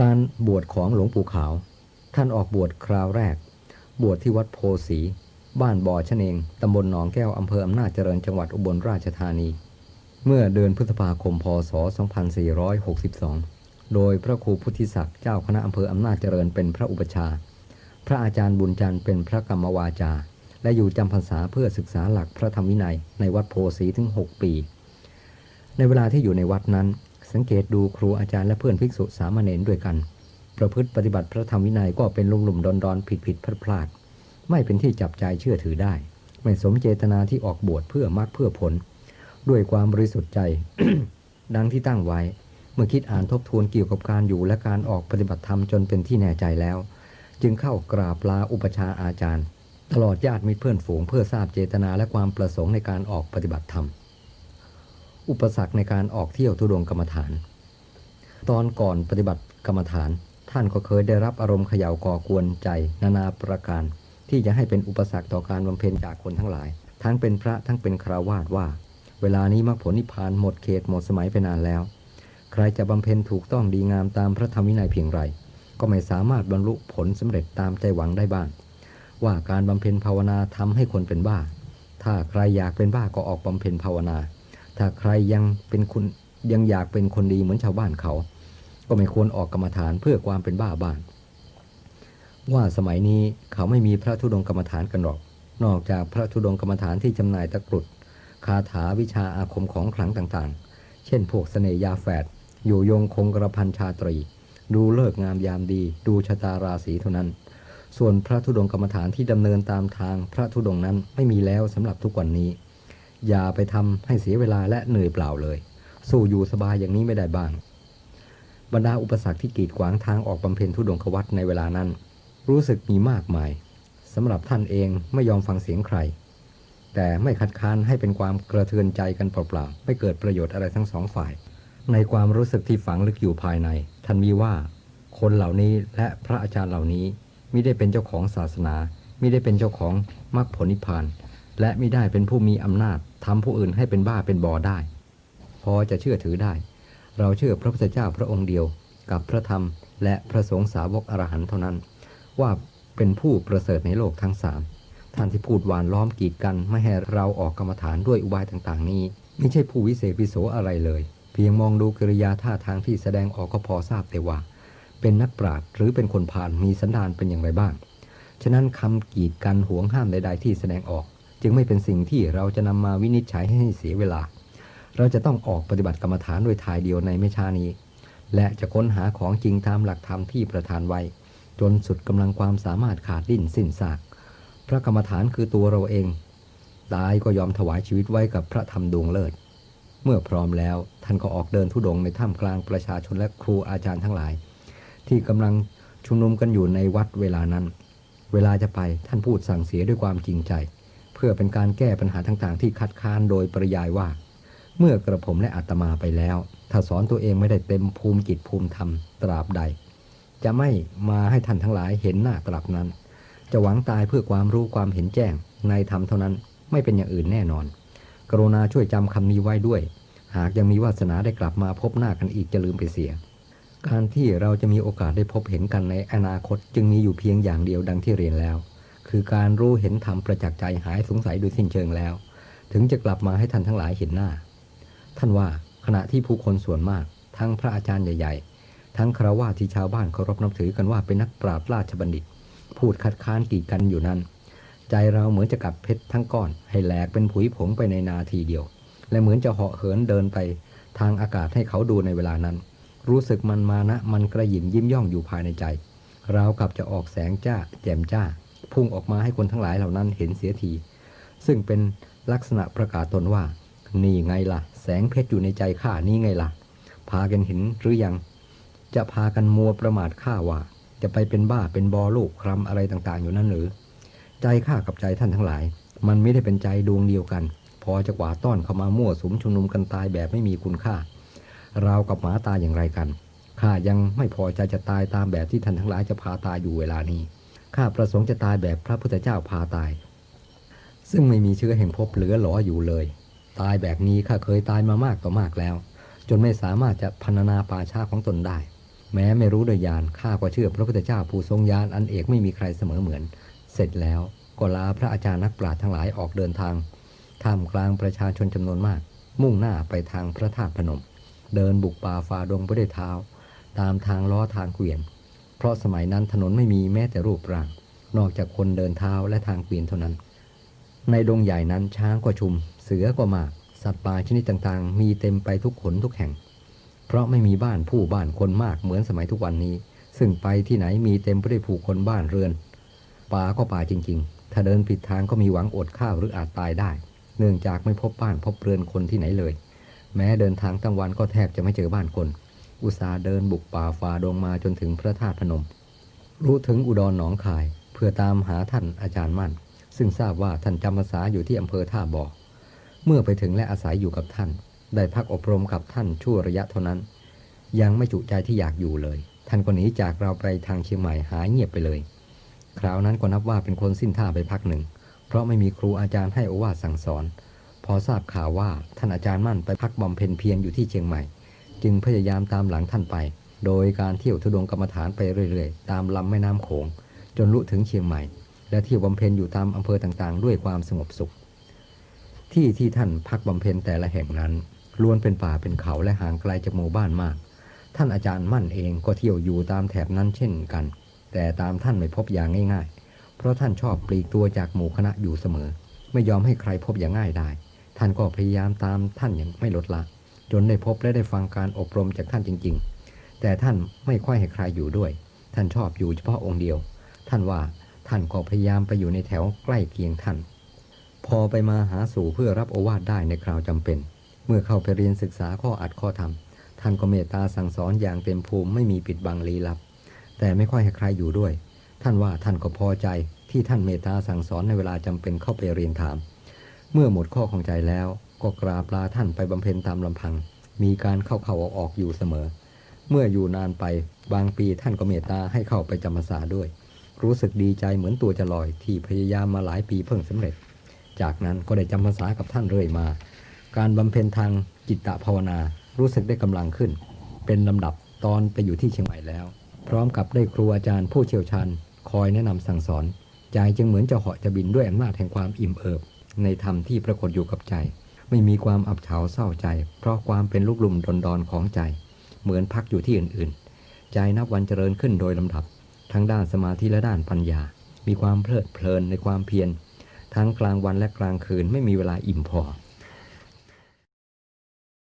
การบวชของหลวงปู่ขาว ท่านออกบวชคราวแรก บวชที่วัดโพสี บ้านบ่อชะเนง ตำบลหนองแก้ว อำเภออำนาจเจริญ จังหวัดอุบลราชธานี เมื่อเดือนพฤษภาคม พศ 2462 โดยพระครูพุทธิศักดิ์เจ้าคณะอำเภออำนาจเจริญเป็นพระอุปชา พระอาจารย์บุญจันทร์เป็นพระกรรมวาจา และอยู่จำพรรษาเพื่อศึกษาหลักพระธรรมวินัยในวัดโพสีถึง 6 ปี ในเวลาที่อยู่ในวัดนั้น สังเกตดูครูอาจารย์และเพื่อนภิกษุสามเณรด้วยกัน ประพฤติปฏิบัติพระธรรมวินัยก็เป็นลุ่มหลุมดอนดอนผิดผิดพลาดพลาด ไม่เป็นที่จับใจเชื่อถือได้ ไม่สมเจตนาที่ออกบวชเพื่อมรรคเพื่อผล ด้วยความบริสุทธิ์ใจ ดังที่ตั้งไว้ เมื่อคิดอ่านทบทวนเกี่ยวกับการอยู่และการออกปฏิบัติธรรมจนเป็นที่แน่ใจแล้ว จึงเข้ากราบลาอุปชาอาจารย์ ตลอดญาติมิตรเพื่อนฝูงเพื่อทราบเจตนาและความประสงค์ในการออกปฏิบัติธรรม อุปสรรคในการออกเที่ยวทุดงกรรมฐาน ตอนก่อนปฏิบัติกรรมฐาน ท่านก็เคยได้รับอารมณ์เขย่าก่อกวนใจ นานาประการ ที่จะให้เป็นอุปสรรคต่อการบำเพ็ญจากคนทั้งหลาย ทั้งเป็นพระทั้งเป็นคราวาสว่า เวลานี้มรรคผลนิพพานหมดเขตหมดสมัยไปนานแล้ว ใครจะบำเพ็ญถูกต้องดีงามตามพระธรรมวินัยเพียงไร ก็ไม่สามารถบรรลุผลสำเร็จตามใจหวังได้บ้าง ว่าการบำเพ็ญภาวนาทำให้คนเป็นบ้า ถ้าใครอยากเป็นบ้าก็ออกบำเพ็ญภาวนา ถ้าใครยังเป็นคุณยังอยากเป็นคนดีเหมือนชาวบ้านเขา ก็ไม่ควรออกกรรมฐานเพื่อความเป็นบ้าบ้างว่าสมัยนี้เขาไม่มีพระธุดงกรรมฐานกันหรอก นอกจากพระธุดงกรรมฐานที่จำหน่ายตะกรุดคาถาวิชาอาคมของขลังต่างๆ เช่นพวกเสน่ยาแฝดอยู่ยงคงกระพันชาตรี ดูเลิกงามยามดี ดูชะตาราศีเท่านั้น ส่วนพระธุดงกรรมฐานที่ดำเนินตามทางพระธุดงนั้นไม่มีแล้วสำหรับทุกวันนี้ อย่าไปทำให้เสียเวลาและเหนื่อยเปล่าเลย สู้อยู่สบายอย่างนี้ไม่ได้บ้าง บรรดาอุปสรรคที่กีดขวางทางออกบำเพ็ญธุดงควัตในเวลานั้น รู้สึกมีมากมายสำหรับท่านเองไม่ยอมฟังเสียงใคร แต่ไม่คัดค้านให้เป็นความกระเทือนใจกันเปล่าๆไม่เกิดประโยชน์อะไรทั้งสองฝ่าย ในความรู้สึกที่ฝังลึกอยู่ภายใน ท่านมีว่าคนเหล่านี้และพระอาจารย์เหล่านี้มิได้เป็นเจ้าของศาสนามิได้เป็นเจ้าของมรรคผลนิพพาน และมิได้เป็นผู้มีอำนาจ ทำผู้อื่นให้เป็นบ้าเป็นบอได้ พอจะเชื่อถือได้ เราเชื่อพระพุทธเจ้าพระองค์เดียว กับพระธรรม และพระสงฆ์สาวกอรหันต์เท่านั้น ว่าเป็นผู้ประเสริฐในโลกทั้งสามท่านที่พูดหวานล้อมกีดกันไม่ให้เราออกกรรมฐานด้วยอุบายต่างๆ นี้ ไม่ใช่ผู้วิเศษวิโสอะไรเลย เพียงมองดูกิริยาท่าทางที่แสดงออกก็พอทราบแต่ว่า เป็นนักปราชญ์หรือเป็นคนผ่านมีสันดานเป็นอย่างไรบ้าง ฉะนั้นคำกีดกันห่วงห้ามใดๆที่แสดงออก จึงไม่เป็นสิ่งที่เราจะนำมาวินิจฉัยให้เสียเวลา เราจะต้องออกปฏิบัติกรรมฐานโดยทายเดียวในไม่ช้านี้ และจะค้นหาของจริงตามหลักธรรมที่ประทานไว้ จนสุดกำลังความสามารถขาดดิ้นสิ้นซาก พระกรรมฐานคือตัวเราเอง ตายก็ยอมถวายชีวิตไว้กับพระธรรมดวงเลิศ เมื่อพร้อมแล้วท่านก็ออกเดินทุดงค์ในถ้ำกลางประชาชนและครูอาจารย์ทั้งหลาย ที่กำลังชุมนุมกันอยู่ในวัดเวลานั้น เวลาจะไปท่านพูดสั่งเสียด้วยความจริงใจ พื่อเป็นการแก้ปัญหาต่างๆ ที่คัดค้านโดยปริยายว่า เมื่อกระผมและอาตมาไปแล้ว ถ้าสอนตัวเองไม่ได้เต็มภูมิจิตภูมิธรรมตราบใด จะไม่มาให้ท่านทั้งหลายเห็นหน้าตราบนั้น จะหวังตายเพื่อความรู้ความเห็นแจ้งในธรรมเท่านั้นไม่เป็นอย่างอื่นแน่นอน กรุณาช่วยจำคำนี้ไว้ด้วย หากยังมีวาสนาได้กลับมาพบหน้ากันอีกจะลืมไปเสีย การที่เราจะมีโอกาสได้พบเห็นกันในอนาคตจึงมีอยู่เพียงอย่างเดียวดังที่เรียนแล้ว คือการรู้เห็นธรรมประจักษ์ใจหายสงสัยโดยสิ้นเชิงแล้ว ถึงจะกลับมาให้ท่านทั้งหลายเห็นหน้า ท่านว่าขณะที่ผู้คนส่วนมาก ทั้งพระอาจารย์ใหญ่ ๆ ทั้งคราวาที่ชาวบ้านเคารพนับถือกันว่าเป็นนักปราชญ์ราชบัณฑิต พูดคัดค้านกีดกันอยู่นั้น ใจเราเหมือนจะกัดเพชรทั้งก้อน ให้แหลกเป็นผุยผงไปในนาทีเดียว และเหมือนจะเหาะเหินเดินไป ทางอากาศให้เขาดูในเวลานั้น รู้สึกมันมานะมันกระหยิมยิ้มย่องอยู่ภายในใจเรากับจะออกแสงจ้าแจ่มจ้า พุ่งออกมาให้คนทั้งหลายเหล่านั้นเห็นเสียที ซึ่งเป็นลักษณะประกาศตนว่า นี่ไงล่ะ แสงเพชรอยู่ในใจข้านี่ไงล่ะ พากันเห็นหรือยัง จะพากันมัวประมาทข้าว่า จะไปเป็นบ้าเป็นบอลูกคลำอะไรต่างๆ อยู่นั่นหรือ ใจข้ากับใจท่านทั้งหลาย มันไม่ได้เป็นใจดวงเดียวกัน พอจะกว่าต้อนเข้ามามั่วสุมชุมนุมกันตายแบบไม่มีคุณค่าราวกับหมาตายอย่างไรกันข้ายังไม่พอใจจะตายตามแบบที่ท่านทั้งหลายจะพาตายอยู่เวลานี้ ข้าประสงค์จะตายแบบพระพุทธเจ้าพาตาย ซึ่งไม่มีเชื้อแห่งภพเหลือหลออยู่เลย ตายแบบนี้ข้าเคยตายมามากต่อมากแล้ว จนไม่สามารถจะพรรณนาป่าชาของตนได้ แม้ไม่รู้โดยญาณข้าก็เชื่อพระพุทธเจ้าผู้ทรงญาณอันเอกไม่มีใครเสมอเหมือน เสร็จแล้วก็ลาพระอาจารย์นักปราชญ์ทั้งหลายออกเดินทางท่ามกลางประชาชนจำนวนมาก มุ่งหน้าไปทางพระธาตุพนม เดินบุกป่าฝ่าดงไปด้วยเท้า ตามทางล้อทางเกวียน เพราะสมัยนั้นถนนไม่มีแม้แต่รูปร่าง นอกจากคนเดินเท้าและทางเกวียนเท่านั้น ในดงใหญ่นั้นช้างก็ชุม เสือก็มาก สัตว์ป่าชนิดต่างๆ มีเต็มไปทุกขนทุกแห่ง เพราะไม่มีบ้านผู้บ้านคนมากเหมือนสมัยทุกวันนี้ ซึ่งไปที่ไหนมีเต็มไปด้วยผู้คนบ้านเรือน ป่าก็ป่าจริง ๆ ถ้าเดินผิดทางก็มีหวังอดข้าวหรืออาจตายได้ เนื่องจากไม่พบบ้านพบเรือนคนที่ไหนเลย แม้เดินทางตั้งวันก็แทบจะไม่เจอบ้านคน อุตสาเดินบุกป่าฝ่าดงมาจนถึงพระธาตุพนม รู้ถึงอุดรหนองคาย เพื่อตามหาท่านอาจารย์มั่น ซึ่งทราบว่าท่านจำพรรษาอยู่ที่อำเภอท่าบ่อ เมื่อไปถึงและอาศัยอยู่กับท่าน ได้พักอบรมกับท่านชั่วระยะเท่านั้น ยังไม่จุใจที่อยากอยู่เลย ท่านก็หนีจากเราไปทางเชียงใหม่หายเงียบไปเลย คราวนั้นก็นับว่าเป็นคนสิ้นท่าไปพักหนึ่ง เพราะไม่มีครูอาจารย์ให้อวาสั่งสอน พอทราบข่าวว่าท่านอาจารย์มั่นไปพักบำเพ็ญเพียรอยู่ที่เชียงใหม่ จึงพยายามตามหลังท่านไป โดยการเที่ยวทุดงกรรมฐานไปเรื่อยๆ ตามลำแม่น้ำโขง จนลุถึงเชียงใหม่ และเที่ยวบำเพ็ญอยู่ตามอำเภอต่างๆ ด้วยความสงบสุข ที่ที่ท่านพักบำเพ็ญแต่ละแห่งนั้นล้วนเป็นป่าเป็นเขาและห่างไกลจากหมู่บ้านมาก ท่านอาจารย์มั่นเองก็เที่ยวอยู่ตามแถบนั้นเช่นกัน แต่ตามท่านไม่พบอย่างง่าย ๆ เพราะท่านชอบปลีกตัวจากหมู่คณะอยู่เสมอ ไม่ยอมให้ใครพบอย่างง่ายได้ ท่านก็พยายามตามท่านอย่างไม่ลดละ จนได้พบและได้ฟังการอบรมจากท่านจริง ๆ แต่ท่านไม่ค่อยให้ใครอยู่ด้วย ท่านชอบอยู่เฉพาะองค์เดียว ท่านว่าท่านก็พยายามไปอยู่ในแถวใกล้เคียงท่าน พอไปมาหาสู่เพื่อรับโอวาทได้ในคราวจำเป็น เมื่อเข้าไปเรียนศึกษาข้ออัดข้อธรรม ท่านก็เมตตาสั่งสอนอย่างเต็มภูมิไม่มีปิดบังลี้ลับ แต่ไม่ค่อยให้ใครอยู่ด้วย ท่านว่าท่านก็พอใจที่ท่านเมตตาสั่งสอนในเวลาจำเป็นเข้าไปเรียนถาม เมื่อหมดข้อของใจแล้ว ก็กราบลาท่านไปบำเพ็ญตามลำพัง มีการเข้าเข้าออกออกอยู่เสมอ เมื่ออยู่นานไปบางปีท่านก็เมตตาให้เข้าไปจำพรรษาด้วย รู้สึกดีใจเหมือนตัวจะลอยที่พยายามมาหลายปีเพิ่งสำเร็จ จากนั้นก็ได้จำพรรษากับท่านเรื่อยมา การบำเพ็ญทางจิตตภาวนารู้สึกได้กำลังขึ้น เป็นลำดับตอนไปอยู่ที่เชียงใหม่แล้ว พร้อมกับได้ครูอาจารย์ผู้เชี่ยวชาญ คอยแนะนำสั่งสอน ใจจึงเหมือนจะเหาะจะบินด้วยอำนาจแห่งความอิ่มเอิบ ในธรรมที่ปรากฏอยู่กับใจ ไม่มีความอับเฉาเศร้าใจ เพราะความเป็นลูกลุ่มดอนดอนของใจ เหมือนพักอยู่ที่อื่นๆ ใจนับวันเจริญขึ้นโดยลำดับ ทั้งด้านสมาธิและด้านปัญญา มีความเพลิดเพลินในความเพียรทั้งกลางวันและกลางคืนไม่มีเวลาอิ่มพอ